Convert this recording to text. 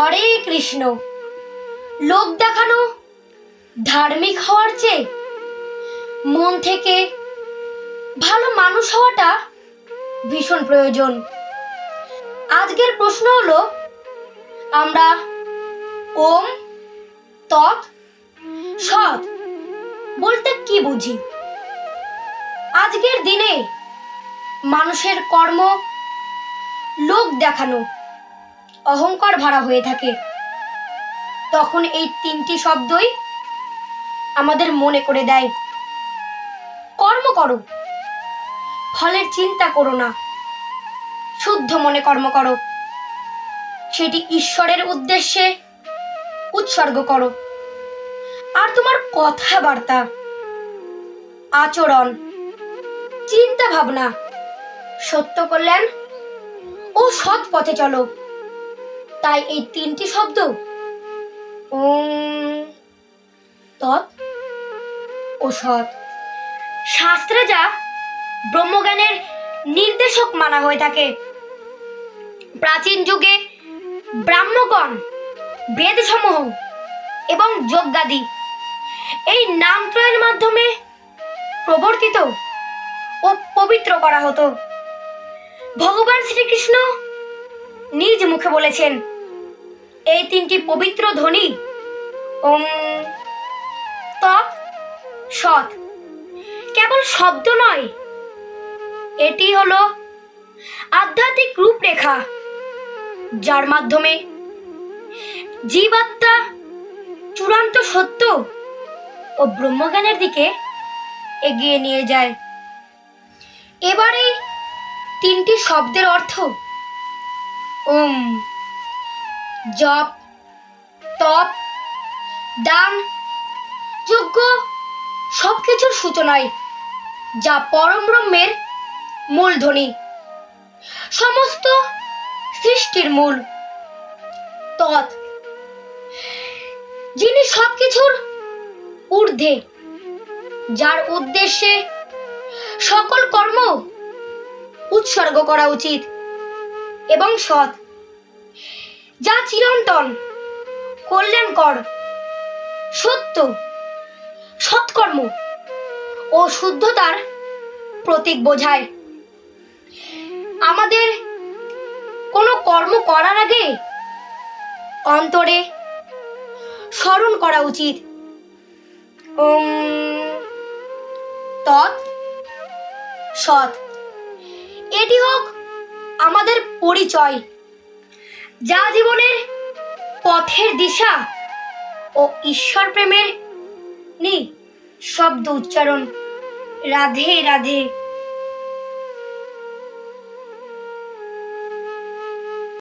হরে কৃষ্ণ। লোক দেখানো ধার্মিক হওয়ার চেয়ে মন থেকে ভালো মানুষ হওয়াটা ভীষণ প্রয়োজন। আজকের প্রশ্ন হলো, আমরা ওম, তৎ, সৎ বলতে কি বুঝি? আজকের দিনে মানুষের কর্ম, লোক দেখানো অহংকার ভাড়া হয়ে থাকে। তখন এই তিনটি শব্দই আমাদের মনে করে দেয়। কর্ম করো। ফলের চিন্তা করো না। শুদ্ধ মনে কর্ম করো। সেটি ঈশ্বরের উদ্দেশ্যে উৎসর্গ করো। আর তোমার কথাবার্তা, আচরণ, চিন্তা ভাবনা, সত্য কল্যাণ ও সৎ পথে চলো। তাই এই তিনটি শব্দ। তৎ ও সৎ। শাস্ত্রে যা ব্রহ্মজ্ঞানের নির্দেশক মানা হয়ে থাকে। প্রাচীন যুগে ব্রাহ্মগণ, বেদসমূহ এবং যজ্ঞাদি এই নাম নামত্রয়ের মাধ্যমে প্রবর্তিত ও পবিত্র করা হতো। ভগবান শ্রীকৃষ্ণ নিজ মুখে বলেছেন, এই তিনটি পবিত্র ধ্বনি ওম তৎ সৎ। কেবল শব্দ নয়, এটি হলো আধ্যাত্মিক রূপরেখা, যার মাধ্যমে জীবাত্মা চূড়ান্ত সত্য ও ব্রহ্মজ্ঞানের দিকে এগিয়ে নিয়ে যায়। এবারে তিনটি শব্দের অর্থ ওম জপ, তপ, দান, যজ্ঞ সব কিছুর সূচনায় যা পরম ব্রহ্মের মূলধ্বনি সমস্ত সৃষ্টির মূল। তৎ, যিনি সব কিছুর ঊর্ধ্বে, যার উদ্দেশ্যে সকল কর্ম উৎসর্গ করা উচিত। এবং সৎ। যা চিরন্তন, কল্যাণকর, সত্য, সৎকর্ম ও শুদ্ধতার প্রতীক বোঝায়। আমাদের কোনো কর্ম করার আগে অন্তরে স্মরণ করা উচিত। তৎ সৎ। এটি হোক আমাদের পরিচয়। যা জীবনের পথের দিশা ও ঈশ্বর প্রেমের নি শব্দ উচ্চারণ। রাধে রাধে।